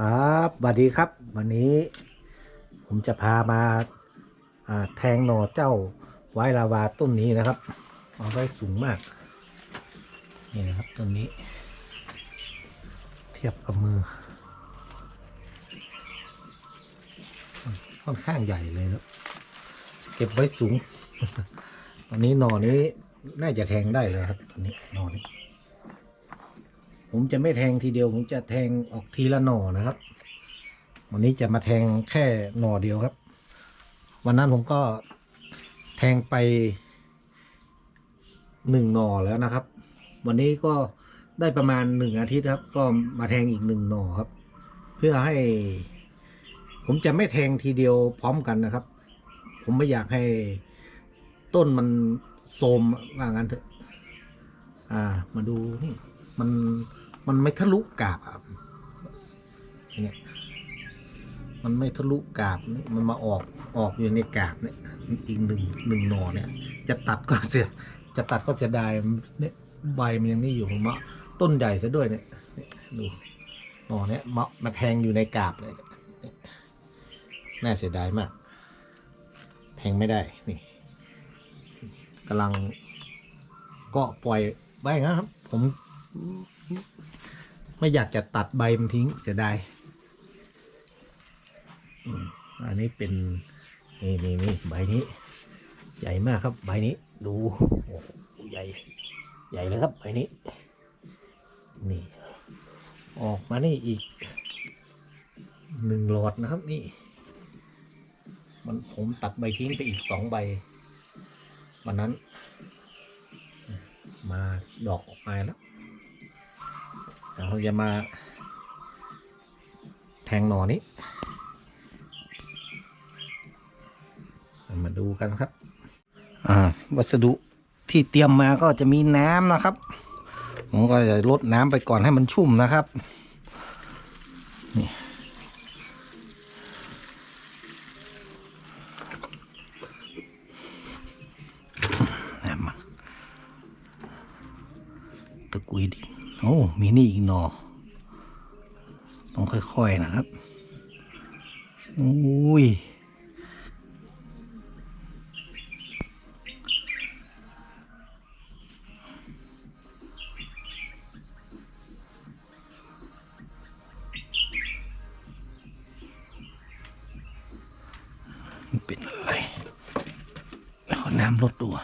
ครับสวัสดีครับ วันนี้ผมจะพามาาแทงหน่อเจ้าไวลาวาต้นนี้นะครับเอาไว้สูงมาก นี่นะครับต้นนี้ เทียบกับมือ ค่อนข้างใหญ่เลยครับเก็บไว้สูง ตอนนี้หน่อนี้น่าจะแทงได้เลยครับตอนนี้หน่อนี้ ผมจะไม่แทงทีเดียว ผมจะแทงออกทีละหน่อนะครับ วันนี้จะมาแทงแค่หน่อเดียวครับ วันนั้นผมก็แทงไปหนึ่งหน่อแล้วนะครับ วันนี้ก็ได้ประมาณหนึ่งอาทิตย์ครับ ก็มาแทงอีกหนึ่งหน่อครับ เพื่อให้ ผมจะไม่แทงทีเดียวพร้อมกันนะครับ ผมไม่อยากให้ต้นมันโทรมว่างั้นเถอะ อ่า มาดูนี่ มัน มันไม่ทะลุกาบครับเนี่ยมันไม่ทะลุกาบนี่มันมาออกออกอยู่ในกาบเนี่ยอีกหนึ่งหนึ่งหน่อเนี่ย จะตัดก็เสีย จะตัดก็เสียดายเนี่ยใบมันยังนี่อยู่ผมว่าต้นใหญ่ซะด้วยเนี่ยดูหน่อเนี่ยมามาแทงอยู่ในกาบเลยเนี่ยน่าเสียดายมาก แทงไม่ได้นี่กำลังก็ปล่อยไว้นะครับ ผม ไม่อยากจะตัดใบมันทิ้งเสียดายอันนี้เป็นนี่นี่นี่ใบนี้ ใหญ่มากครับใบนี้ ดูโอ้โหใหญ่ ใหญ่เลยครับใบนี้ นี่ ออกมานี่อีกหนึ่งหลอดนะครับนี่ มันผมตัดใบทิ้งไปอีกสองใบ วันนั้น มาดอกออกมาแล้ว เราจะมาแทงหน่อนี้ มาดูกันครับ อ่า วัสดุที่เตรียมมาก็จะมีน้ำนะครับ ผมก็จะลดน้ำไปก่อนให้มันชุ่มนะครับ นี่ำมันตะกุยดิน โอ้มีนี่อีกหนอต้องค่อย ๆ นะครับอุ้ยเป็นอะไรขอน้ำลดตัว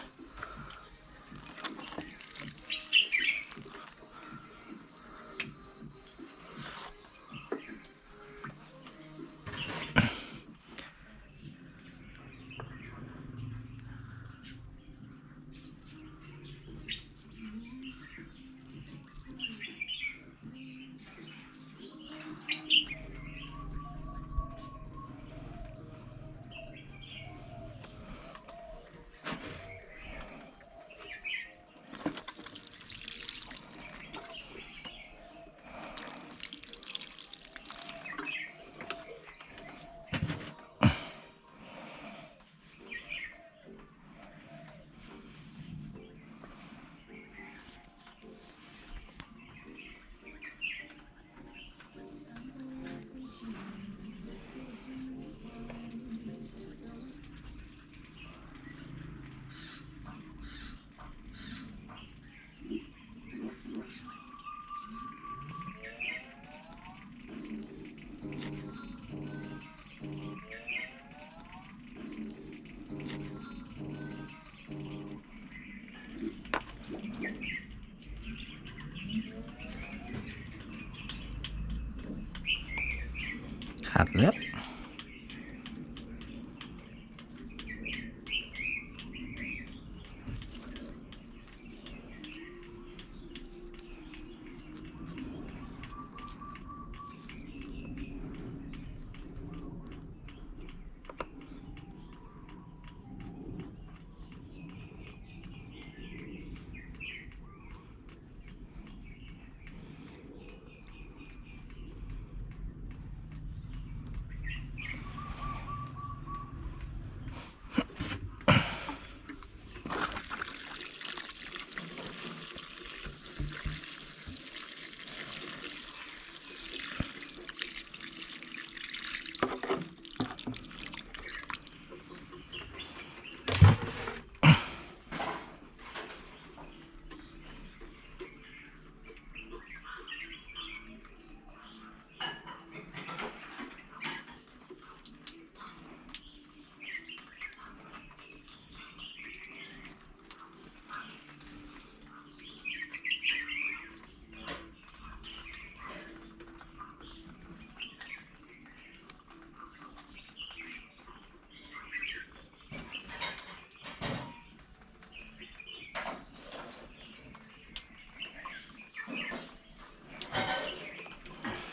ขา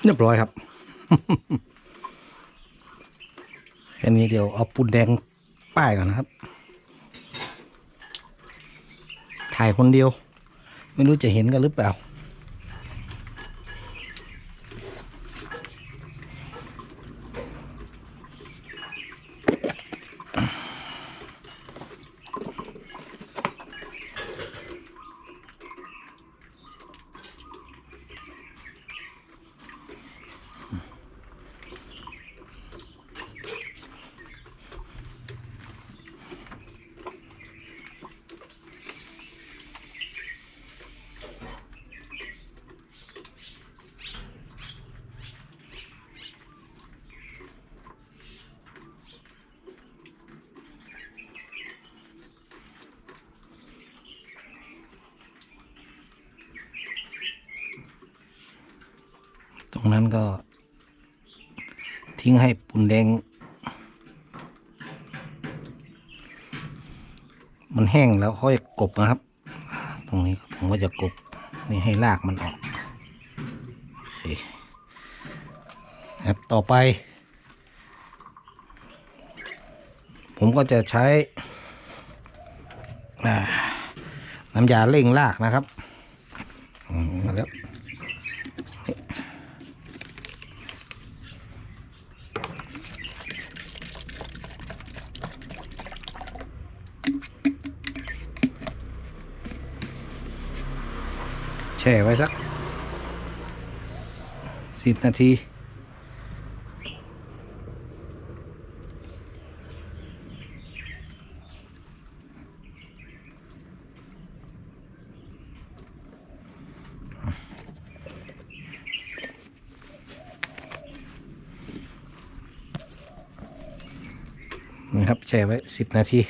เรียบร้อยครับแค่นี้เดี๋ยวเอาปูนแดงป้ายก่อนนะครับ ถ่ายคนเดียว ไม่รู้จะเห็นกันหรือเปล่า รงนั้นก็ ทิ้งให้ปูนแดง มันแห้งแล้วค่อยกบนะครับ ตรงนี้ผมก็จะกบนี่ให้รากมันออกครับต่อไป ผมก็จะใช้น้ำยาเร่งรากนะครับอืมแล้ว แช่ไว้สักสิบนาที นะครับแช่ไว้สิบนาที